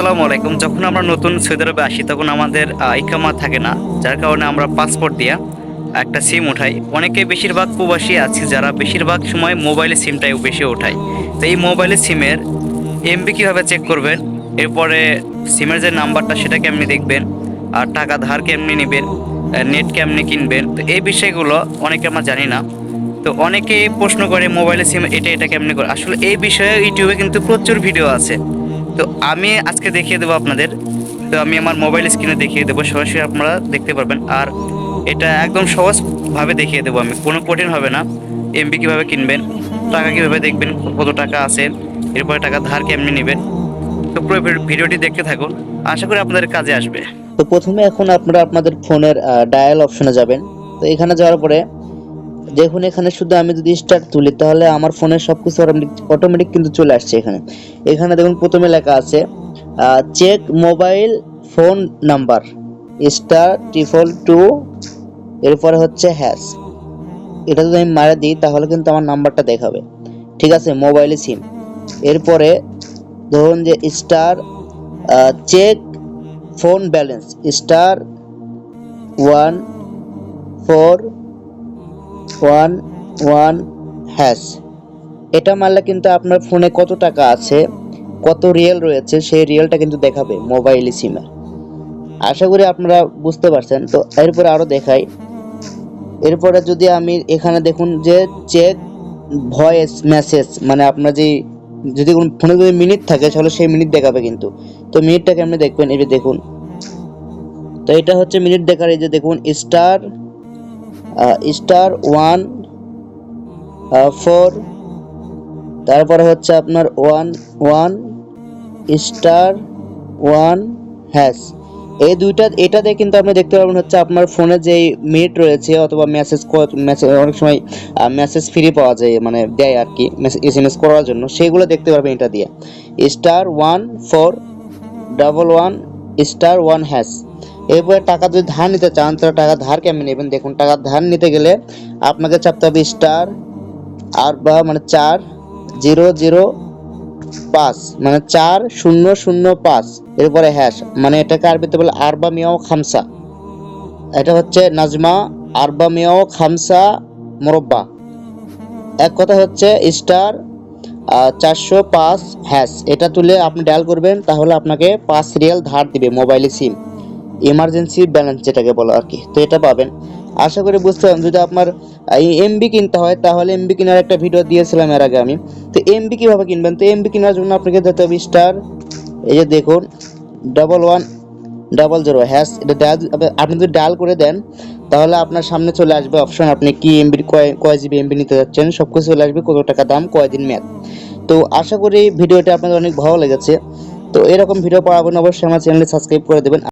আসসালামু আলাইকুম। যখন আমরা নতুন সৌদি আরবে আসি, তখন আমাদের ইকামা থাকে না, যার কারণে আমরা পাসপোর্ট দিয়া একটা সিম উঠাই। অনেকে বেশিরভাগ প্রবাসী আছে যারা বেশিরভাগ সময় মোবাইলে সিমটাই বেশি ওঠায় তো এই মোবাইলে সিমের এমবি কীভাবে চেক করবেন? এরপরে সিমের যে নাম্বারটা, সেটা কেমনি দেখবেন? আর টাকা ধার কেমনি নেবেন? নেট কেমনি কিনবেন? তো এই বিষয়গুলো অনেকে আমরা জানি না। তো অনেকে প্রশ্ন করে মোবাইলে সিম এটা এটা কেমনি করে? আসলে এই বিষয়ে ইউটিউবে কিন্তু প্রচুর ভিডিও আছে। তো আমি আজকে দেখিয়ে দেবো আপনাদের। তো আমি আমার মোবাইল স্ক্রিনে দেখিয়ে দেবো, সরাসরি আপনারা দেখতে পারবেন। আর এটা একদম সহজভাবে দেখিয়ে দেবো আমি। কোনো কঠিন হবে না। এমবি কীভাবে কিনবেন, টাকা কীভাবে দেখবেন, কত টাকা আছে, এরপরে টাকা ধার কেমনি নেবেন। তো পুরো ভিডিওটি দেখতে থাকুন। আশা করি আপনাদের কাজে আসবে। তো প্রথমে এখন আপনারা আপনাদের ফোনের ডায়াল অপশনে যাবেন। তো এখানে যাওয়ার পরে দেখুন, এখানে শুধু আমি যদি স্টার্ট তুলি, তাহলে আমার ফোনের সব কিছু অটোমেটিক কিন্তু চলে আসছে এখানে। এখানে দেখুন, প্রথমে লেখা আছে check mobile phone number star triple two এরপরে হচ্ছে হ্যাশ এটা যদি আমি মারা দিই, তাহলে কিন্তু আমার নাম্বারটা দেখাবে। ঠিক আছে মোবাইলে সিম এরপরে ধরুন যে star check phone balance star one four one one, hash. এটা মারলে কিন্তু আপনার ফোনে কত টাকা আছে, কত রিয়েল রয়েছে, সেই রিয়েলটা কিন্তু দেখাবে মোবাইল সিমে। আশা করি আপনারা বুঝতে পারছেন। তো এরপরে আরও দেখাই। এরপরে যদি আমি এখানে দেখুন যে চেক ভয়েস মেসেজ মানে আপনার যে যদি কোনো ফোনে যদি মিনিট থাকে, তাহলে সেই মিনিট দেখাবে কিন্তু। তো মিনিটটা কেমনি দেখবেন? এই যে দেখুন। তো এটা হচ্ছে মিনিট দেখার, এই যে দেখুন স্টার স্টার ওয়ান ফোর তারপরে হচ্ছে আপনার one one star one hash এই দুইটা, এটাতে কিন্তু আপনি দেখতে পারবেন হচ্ছে আপনার ফোনে যে মিনিট রয়েছে অথবা মেসেজ মেসেজ অনেক সময় মেসেজ ফ্রি পাওয়া যায় মানে দেয় আর কি এস এম এস করার জন্য, সেগুলো দেখতে পারবেন এটা দিয়ে। Star one four double one star one hash এরপরে টাকা যদি ধার নিতে চান, তাহলে টাকা ধার কেমন নেবেন? দেখুন, টাকা ধার নিতে গেলে আপনাকে চাপতে হবে স্টার আর বা মানে চার জিরো জিরো পাঁচ মানে চার শূন্য শূন্য পাঁচ, এরপরে হ্যাশ মানে এটাকে আরবিতে বলে আরবা মিয়াও খামসা। এটা হচ্ছে নাজমা আরবা মিয়াও খামসা মোরব্বা। এক কথা হচ্ছে স্টার চারশো পাঁচ হ্যাশ এটা তুলে আপনি ডায়াল করবেন, তাহলে আপনাকে পাঁচ রিয়াল ধার দিবে মোবাইলে সিম ইমার্জেন্সি ব্যালেন্স যেটাকে বলো আর কি। তো এটা পাবেন। আশা করি বুঝতে পারবেন যদি আপনার এমবি কিনতে হয়, তাহলে এমবি কেনার একটা ভিডিও দিয়েছিলাম এর আগে আমি। তো এমবি কীভাবে কিনবেন? তো এমবি কেনার জন্য আপনাকে যেতে হবে স্টার এই যে দেখুন double one double zero hash এটা ডায়াল আপনি যদি ডায়াল করে দেন, তাহলে আপনার সামনে চলে আসবে অপশন আপনি কি এমবি কয় কয় জিবি এমবি নিতে যাচ্ছেন সব কিছু চলে আসবে, কত টাকা দাম, কয়দিন মেয়াদ। তো আশা করি ভিডিওটা আপনাদের অনেক ভালো লেগেছে। তো এরকম ভিডিও পাওয়ার জন্য অবশ্যই আমার চ্যানেলে সাবস্ক্রাইব করে দেবেন।